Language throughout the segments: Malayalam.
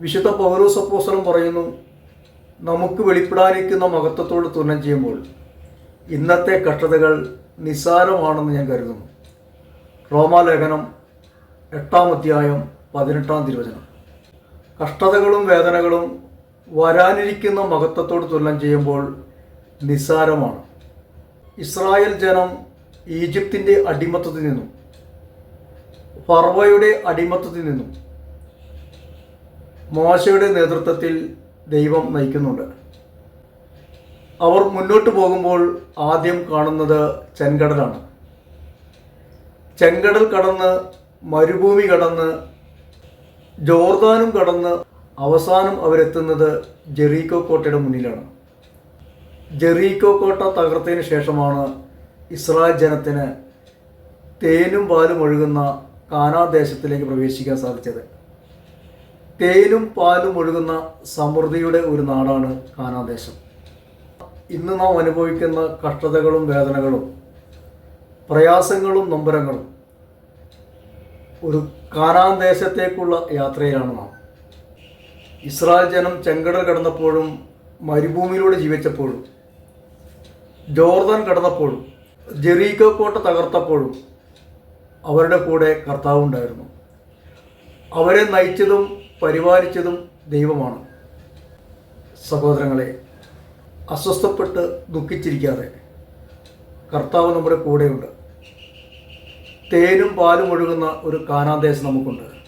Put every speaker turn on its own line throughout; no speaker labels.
വിശുദ്ധ പൗരോസപ്പോസലം പറയുന്നു നമുക്ക് വെളിപ്പെടാനിരിക്കുന്ന മഹത്വത്തോട് തുലനം ചെയ്യുമ്പോൾ ഇന്നത്തെ കഷ്ടതകൾ നിസ്സാരമാണെന്ന് ഞാൻ കരുതുന്നു. റോമാലേഖനം എട്ടാം അധ്യായം പതിനെട്ടാം തിരുവചനം. കഷ്ടതകളും വേദനകളും വരാനിരിക്കുന്ന മഹത്വത്തോട് തുലനം ചെയ്യുമ്പോൾ നിസ്സാരമാണ്. ഇസ്രായേൽ ജനം ഈജിപ്തിന്റെ അടിമത്തത്തിൽ നിന്നും. ഫർവയുടെ അടിമത്തത്തിൽ നിന്നും. മോശയുടെ നേതൃത്വത്തിൽ ദൈവം നയിക്കുന്നുണ്ട്. അവർ മുന്നോട്ട് പോകുമ്പോൾ ആദ്യം കാണുന്നത് ചെങ്കടലാണ് ചെങ്കടൽ കടന്ന് മരുഭൂമി കടന്ന് ജോർദാനും കടന്ന് അവസാനം അവരെത്തുന്നത് ജെറീക്കോ കോട്ടയുടെ മുന്നിലാണ്. ജെറീക്കോ കോട്ട തകർത്തതിന് ശേഷമാണ് ഇസ്രായേൽ ജനത്തിന് തേനും പാലും ഒഴുകുന്ന കാനാദേശത്തിലേക്ക് പ്രവേശിക്കാൻ സാധിച്ചത്. തേനും പാലും ഒഴുകുന്ന സമൃദ്ധിയുടെ ഒരു നാടാണ് കാനാദേശം. ഇന്ന് നാം അനുഭവിക്കുന്ന കഷ്ടതകളും വേദനകളും പ്രയാസങ്ങളും നൊമ്പരങ്ങളും ഒരു കാനാൻ ദേശത്തേക്കുള്ള യാത്രയിലാണ് നാം. ഇസ്രായേൽ ജനം ചെങ്കടൽ കടന്നപ്പോഴും മരുഭൂമിയിലൂടെ ജീവിച്ചപ്പോഴും ജോർദാൻ കടന്നപ്പോഴും ജെറീക്കോ കോട്ട തകർത്തപ്പോഴും അവരുടെ കൂടെ കർത്താവ് ഉണ്ടായിരുന്നു. അവരെ നയിച്ചതും പരിപാലിച്ചതും ദൈവമാണ്. സഹോദരങ്ങളെ അസ്വസ്ഥപ്പെട്ട് ദുഃഖിച്ചിരിക്കാതെ കർത്താവ് നമ്മുടെ കൂടെയുണ്ട്. തേനും പാലും ഒഴുകുന്ന ഒരു കാനാദേശം നമുക്കുണ്ട്.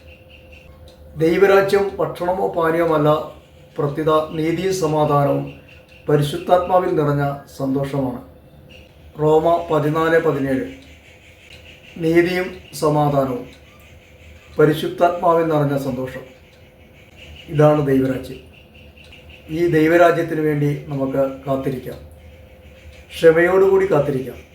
ദൈവരാജ്യം ഭക്ഷണമോ പാനീയമല്ല പ്രത്യുത നീതിയും സമാധാനവും പരിശുദ്ധാത്മാവിൽ നിറഞ്ഞ സന്തോഷമാണ്. റോമ പതിനാല് പതിനേഴ്. നീതിയും സമാധാനവും പരിശുദ്ധാത്മാവിൽ നിറഞ്ഞ സന്തോഷം. ഇതാണ് ദൈവരാജ്യം. ഈ ദൈവരാജ്യത്തിന് വേണ്ടി നമുക്ക് കാത്തിരിക്കാം. ക്ഷമയോടുകൂടി കാത്തിരിക്കാം.